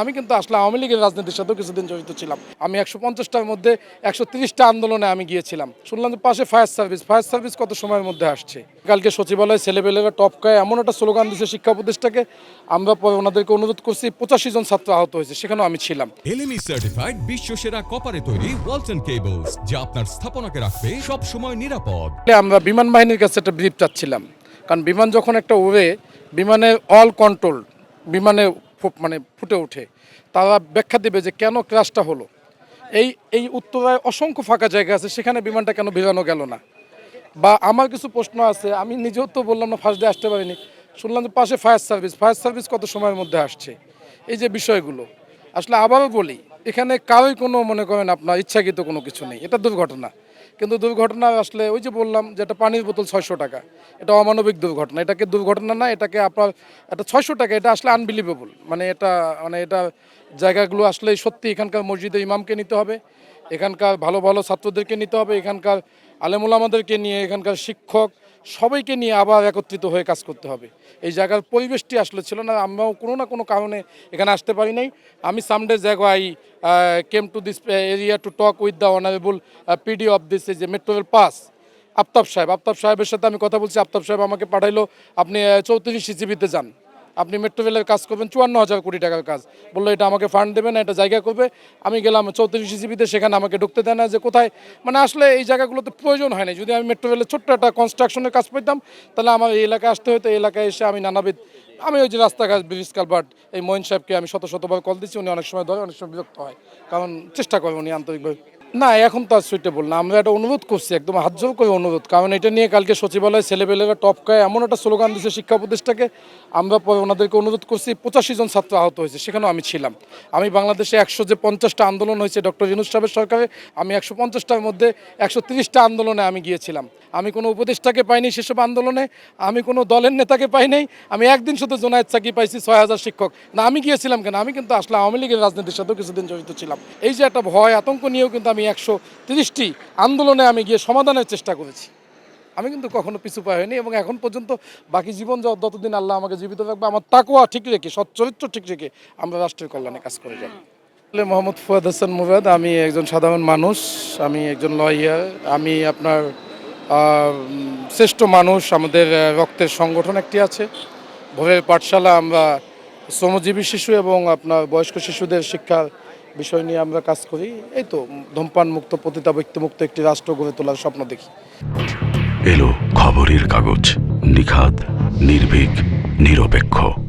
আমি কিন্তু আসলে আওয়ামী লীগের রাজনীতির সাথেও কিছুদিন জড়িত ছিলাম। আমি একশো পঞ্চাশটার মধ্যে একশো তিরিশটা আন্দোলনে আমি গিয়েছিলাম। শুনলাম যে পাশে ফায়ার সার্ভিস ফায়ার সার্ভিস কত সময়ের মধ্যে আসছে? কালকে সচিবালয়ে ছেলেবেলেরা টপকায় এমন একটা স্লোগান দিচ্ছে শিক্ষা উপদেষ্টাকে আমরা পরে ওনাদেরকে অনুরোধ করছি পঁচাশি জন ছাত্র আহত হয়েছে সেখানেও আমি ছিলাম। এলএমই সার্টিফাইড বিশ্ব সেরা কপারে তৈরি ওয়ালটন কেবলস যা আপনার স্থাপনাকে রাখবে সব সময় নিরাপদ আমরা বিমান বাহিনীর কাছে একটা ব্রিফ চাচ্ছিলাম। কারণ বিমান যখন একটা উড়ে বিমানের অল কন্ট্রোল বিমানে মানে ফুটে ওঠে। তারা ব্যাখ্যা দেবে যে কেন ক্রাশটা হলো। এই এই উত্তরায় অসংখ্য ফাঁকা জায়গা আছে, সেখানে বিমানটা কেন ভেজানো গেল না? বা আমার কিছু প্রশ্ন আছে, আমি নিজেও তো বললাম না ফার্স্ট ডে আসতে পারিনি। শুনলাম যে পাশে ফায়ার সার্ভিস ফায়ার সার্ভিস কত সময়ের মধ্যে আসছে? এই যে বিষয়গুলো। আসলে আবারও বলি, এখানে কারোই কোনো মনে করেন আপনার ইচ্ছাকৃত কোনো কিছু নেই, এটা দুর্ঘটনা। কিন্তু দুর্ঘটনা আসলে ওই যে বললাম যে একটা পানির বোতল ছয়শো টাকা। এটা অমানবিক দুর্ঘটনা। এটাকে দুর্ঘটনা না, এটাকে আপনার একটা ছয়শো টাকা, এটা আসলে আনবিলিভেবল মানে এটা মানে এটা জায়গাগুলো আসলে সত্যি এখানকার মসজিদে ইমামকে নিতে হবে, এখানকার ভালো ভালো ছাত্রদেরকে নিতে হবে, এখানকার আলেমুলামাদেরকে নিয়ে, এখানকার শিক্ষক সবাইকে নিয়ে আবার একত্রিত হয়ে কাজ করতে হবে। এই জায়গার পরিবেশটি আসলে ছিল না, আমরাও কোনো না কোনো কারণে এখানে আসতে পারি নাই। আমি সামডে জায়গা I came to this area to talk with the honourable PD of this যে মেট্রো রেল পাস আফতাব সাহেব। আফতাব সাহেবের সাথে আমি কথা বলছি, আফতাব সাহেব আমাকে পাঠাইলো, আপনি চৌত্রিশ সিজিবিতে যান। আপনি মেট্রো রেলের কাজ করবেন, চুয়ান্ন হাজার কোটি টাকার কাজ। বলল, এটা আমাকে ফান্ড দেবে না এটা জায়গা করবে। আমি গেলাম চৌত্রিশ জিবিতে সেখানে আমাকে ঢুকতে দেয় না যে কোথায়। মানে আসলে এই জায়গাগুলোতে প্রয়োজন হয় না যদি আমি মেট্রো রেলের ছোট্ট একটা কনস্ট্রাকশনের কাজ পেতাম তাহলে আমার এই এলাকায় আসতে হতো। এই এলাকায় এসে আমি নানাবিধ আমি ওই যে রাস্তাঘাট, ব্রিজ কালভার্ট, এই মহিন সাহেবকে আমি শত শতবার কল দিচ্ছি। উনি অনেক সময় ধরে, অনেক সময় বিরক্ত হয়। কারণ চেষ্টা করে উনি আন্তরিকভাবে। না, এখন তো আর সুইটেবল না। আমরা একটা অনুরোধ করছি, একদম হাত জোর করে অনুরোধ। কারণ এটা নিয়ে কালকে সচিবালয় ছেলেবেলেরা টপকায় এমন একটা স্লোগান দিচ্ছে শিক্ষা উপদেষ্টাকে আমরা পরে ওনাদেরকে অনুরোধ করছি, পঁচাশি জন ছাত্র আহত হয়েছে, সেখানেও আমি ছিলাম। আমি বাংলাদেশে একশো যে পঞ্চাশটা আন্দোলন হয়েছে, ডক্টর ইনুস সাহেবের সরকারে, আমি একশো পঞ্চাশটার মধ্যে একশো তিরিশটা আন্দোলনে আমি গিয়েছিলাম। আমি কোনো উপদেষ্টাকে পাইনি সেসব আন্দোলনে, আমি কোনো দলের নেতাকে পাই নাই, আমি একদিন শুধু জোনায়েত চাকি পাইছি, ছয় হাজার শিক্ষক। না, আমি গিয়েছিলাম কেন? আমি কিন্তু আসলে আওয়ামী লীগের রাজনীতির সাথেও কিছুদিন জড়িত ছিলাম। এই যে একটা ভয়, আতঙ্ক নিয়েও কিন্তু আমি একশো তিরিশটি আন্দোলনে আমি গিয়ে সমাধানের চেষ্টা করেছি। আমি কিন্তু কখনো পিছু পাই হয়নি এবং এখন পর্যন্ত বাকি জীবন যত- যতদিন আল্লাহ আমাকে জীবিত রাখবে, আমার তাকুয়া ঠিক রেখে, সৎ চরিত্র ঠিক রেখে আমরা রাষ্ট্রের কল্যাণে কাজ করে যাব। আসলে মোহাম্মদ ফুয়াদ হাসান মুরাদ, আমি একজন সাধারণ মানুষ, আমি একজন লয়ার, আমি আপনার শ্রেষ্ঠ মানুষ, আমাদের রক্তের সংগঠন একটি আছে। ভোরের পাঠশালা আমরা শ্রমজীবী শিশু এবং আপনার বয়স্ক শিশুদের শিক্ষার বিষয় নিয়ে আমরা কাজ করি। এই তো, ধূমপান মুক্ত পতিতাবৃত্তি মুক্ত একটি রাষ্ট্র গড়ে তোলার স্বপ্ন দেখি। এলো খবরের কাগজ, নিখাদ, নির্ভীক, নিরপেক্ষ।